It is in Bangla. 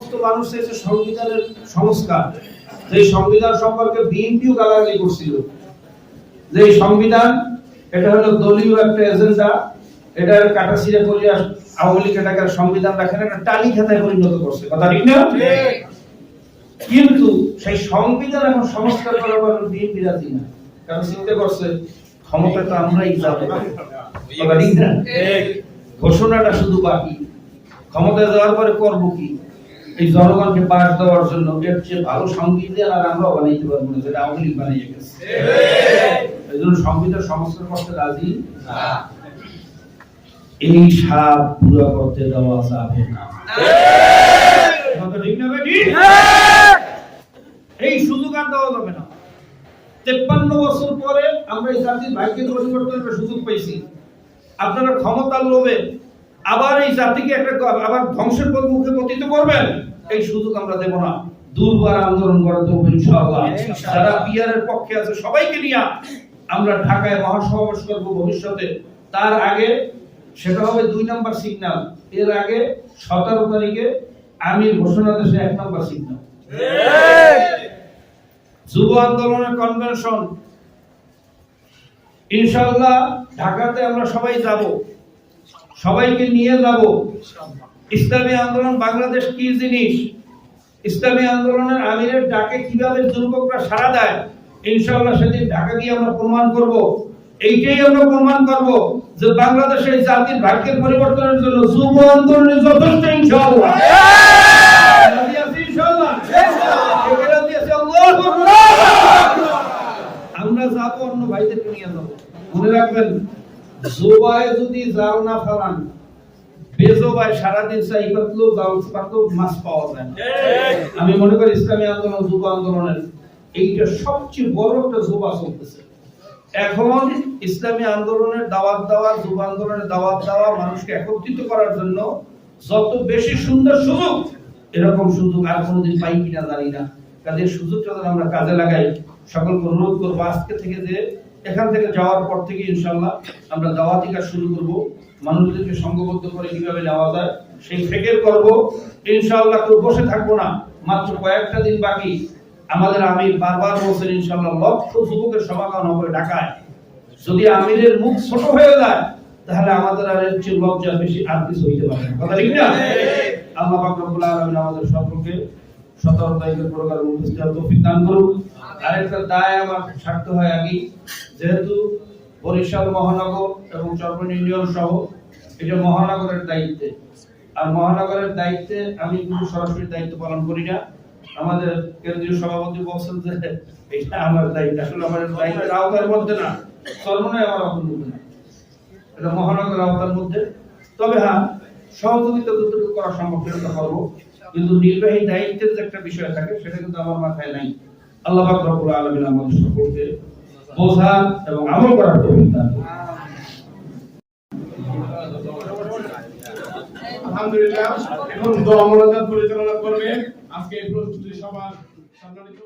সমস্ত মানুষ চেয়েছে সংবিধানের সংস্কার যে সংবিধান সম্পর্কে বিএনপিও গালাগালি করছিল। যে সংবিধান এটা হলো দলীয় একটা এজেন্ডা এটার আওয়ামী লীগ এটাকে সংবিধান রাখেন একটা টালি খাতায় পরিণত করছে। কথা ঠিক না? কিন্তু সেই সংবিধান এখন সংস্কার করার পর বিএনপি রাজি না। কারণ চিন্তা করছে? ক্ষমতা তো আমরাই যাব। ঘোষণাটা শুধু বাকি। ক্ষমতা যাওয়ার পরে করব কি? এই জনগণকে পাশ দেওয়ার জন্য এর চেয়ে ভালো সংবিধান আর আমরা বানাইতে পারব না যেটা আওয়ামী লীগ বানিয়ে গেছে। এই জন্য সংবিধান সংস্কার করতে রাজি এই সাপ পুরো করতে দেওয়া যাবে না। কথা ঠিক না বেটি এই সুযোগ আর দেওয়া যাবে না। তেপ্পান্ন বছর পরে আমরা এই জাতির ভাগ্যের পরিবর্তনের সুযোগ পাইছি। আপনারা ক্ষমতার লোভে আবার এই জাতিকে একটা আবার ধ্বংসের পথ মুখে পতিত করবেন? এই সুযোগ আমরা দেব না। দুর্বার আন্দোলন করে দেবো ইনশাআল্লাহ। যারা বিয়ারের পক্ষে আছে সবাইকে নিয়ে আমরা ঢাকায় মহাসমাবেশ করব ভবিষ্যতে। তার আগে সেটা হবে দুই নম্বর সিগন্যাল। এর আগে সতেরো তারিখে আমির ঘোষণা দেশে এক নম্বর সিগন্যাল। যুব আন্দোলনের কনভেনশন ইনশাআল্লাহ ঢাকাতে আমরা সবাই যাব। সবাইকে নিয়ে যাব। ইসলামী আন্দোলন বাংলাদেশ কি জিনিস? ইসলামী আন্দোলনের আমিরের ডাকে কীভাবে যুবকরা সাড়া দেয়? ইনশাআল্লাহ সেদিন ঢাকা গিয়ে আমরা প্রমাণ করব। এইটাই আমরা প্রমাণ করব যে বাংলাদেশের জাতির ভাগ্যের পরিবর্তনের জন্য যুব আন্দোলন যথেষ্ট ইনশাআল্লাহ। আমরা যাব, অন্য ভাইদেরকে নিয়ে যাব। মনে রাখবেন জোবায় যদি জাল না ফেলান বেজোবায় সারাদিন চাই পাতলেও জাল পাতলেও মাছ পাওয়া যায় না। আমি মনে করি ইসলামী আন্দোলন যুব আন্দোলনের এইটা সবচেয়ে বড় একটা জোবা চলতেছে। এখন ইসলামী আন্দোলনের দাওয়াত দেওয়া যুব আন্দোলনের দাওয়াত দেওয়া মানুষকে একত্রিত করার জন্য যত বেশি সুন্দর সুযোগ এরকম সুযোগ আর কোনোদিন পাই কিনা জানি না। কাজে সুযোগটা আমরা কাজে লাগাই সকলকে অনুরোধ করব আজকে থেকে যে এখান থেকে যাওয়ার পর থেকে ইনশাল্লাহ আমরা দাওয়াতি কাজ শুরু করব। মানুষদেরকে সংঘবদ্ধ করে কীভাবে নেওয়া যায় সেই ফেকের করব ইনশাল্লাহ কেউ বসে থাকব না। মাত্র কয়েকটা দিন বাকি। আমাদের আমির বারবার বলছেন ইনশাল্লাহ লক্ষ যুবকের সমাগম হবে ঢাকায়। যদি আমিরের মুখ ছোট হয়ে যায়, তাহলে আমাদের আর এর চেয়ে লজ্জা বেশি আর কিছু হইতে পারে কথা ঠিক না? আল্লাহ পাক রব্বুল আলামিন আমাদের সকলকে সতেরো তারিখের প্রোগ্রাম উপস্থিত দান করুন। আরেকটা দায় আমার স্বার্থ হয় আগে যেহেতু বরিশাল মহানগর এবং চরপন ইউনিয়ন সহ এটা মহানগরের দায়িত্বে। আর মহানগরের দায়িত্বে আমি কিন্তু সরাসরি দায়িত্ব পালন করি না। আমাদের কেন্দ্রীয় সভাপতি বলছেন যে এটা আমার দায়িত্ব। আসলে আমার দায়িত্বের আওতার মধ্যে না চরমনাই আমার মধ্যে না। এটা মহানগর আওতার মধ্যে। তবে হ্যাঁ সহযোগিতা যতটুকু করা সম্ভব সেটা করব। কিন্তু নির্বাহী দায়িত্বের যে একটা বিষয় থাকে, সেটা কিন্তু আমার মাথায় নাই। আল্লাহ রব্বুল আলামিন আমাদের সকলকে বোঝা এবং আমল করার তৌফিক দান। আলহামদুলিল্লাহ এখন দোয়া মোনাজাত পরিচালনা করবে আজকে এই প্রস্তুতি সভা সম্মানিত